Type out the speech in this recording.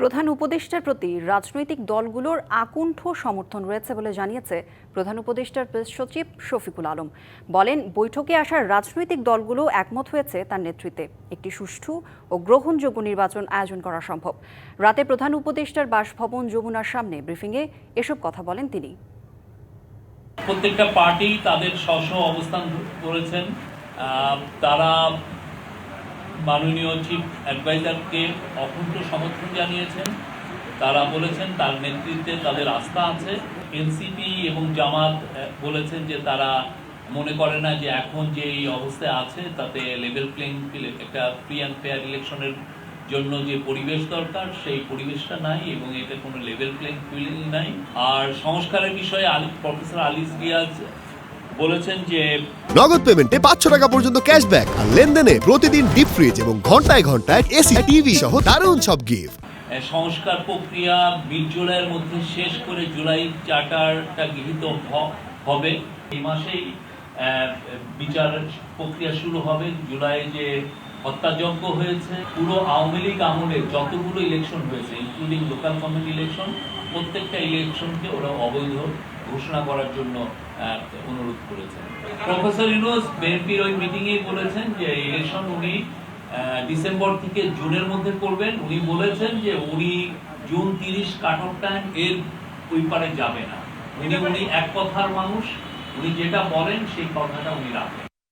প্রধান উপদেষ্টার প্রতি রাজনৈতিক দলগুলোর আকুণ্ঠ সমর্থন রয়েছে বলে জানিয়েছে প্রধান উপদেষ্টার প্রেস সচিব শফিকুল আলম। বলেন, বৈঠকে আসার রাজনৈতিক দলগুলো একমত হয়েছে তার নেতৃত্বে। একটি সুষ্ঠু ও গ্রহণযোগ্য নির্বাচন আয়োজন করা সম্ভব। রাতে প্রধান উপদেষ্টার বাসভবন যমুনার সামনে ব্রিফিংয়ে এসব কথা বলেন তিনি। প্রত্যেকটা পার্টি তাদের স্ব অবস্থান করেছেন তারা মাননীয় চিফ অ্যাডভাইজারকে অকুণ্ঠ সমর্থন জানিয়েছেন। তারা বলেছেন তার নেতৃত্বে তাদের আস্থা আছে। এনসিপি এবং জামাত বলেছেন যে তারা মনে করে না যে এখন যে এই অবস্থায় আছে, তাতে লেভেল প্লেইং ফিল্ড একটা ফ্রি অ্যান্ড ফেয়ার ইলেকশনের জন্য যে পরিবেশ দরকার, সেই পরিবেশটা নাই এবং এটা কোনো লেভেল প্লেইং ফিল্ডিং নাই। আর সংস্কারের বিষয়ে আলি প্রফেসর আলিস রিয়াজ বলেছেন যে নগদ পেমেন্টে পাঁচশো টাকা পর্যন্ত ক্যাশব্যাক আর লেনদেনে প্রতিদিন ডিপ ফ্রিজ এবং ঘন্টায় ঘন্টায় এসি, টিভি সহ দারুণ সব গিফট সংস্কার প্রক্রিয়া মিড জুলাইয়ের মধ্যে শেষ করে জুলাই চার্টারটা গৃহীত হবে। এই মাসেই বিচার প্রক্রিয়া শুরু হবে। জুলাই যে হত্যাযজ্ঞ হয়েছে পুরো আওয়ামী লীগ আমলে যতগুলো ইলেকশন হয়েছে ইনক্লুডিং লোকাল কমিটি ইলেকশন প্রত্যেকটা ইলেকশনকে ওরা অবৈধ ঘোষণা করার জন্য অনুরোধ করেছেন প্রফেসর ইউনুস বিএনপির ওই মিটিংয়ে বলেছেন যে ইলেকশন উনি ডিসেম্বর থেকে জুনের মধ্যে করবেন। উনি বলেছেন যে উনি জুন তিরিশ কাট অফ টাইম এর ওই পারে যাবে না। উনি উনি এক কথার মানুষ। উনি যেটা বলেন সেই কথাটা উনি রাখেন।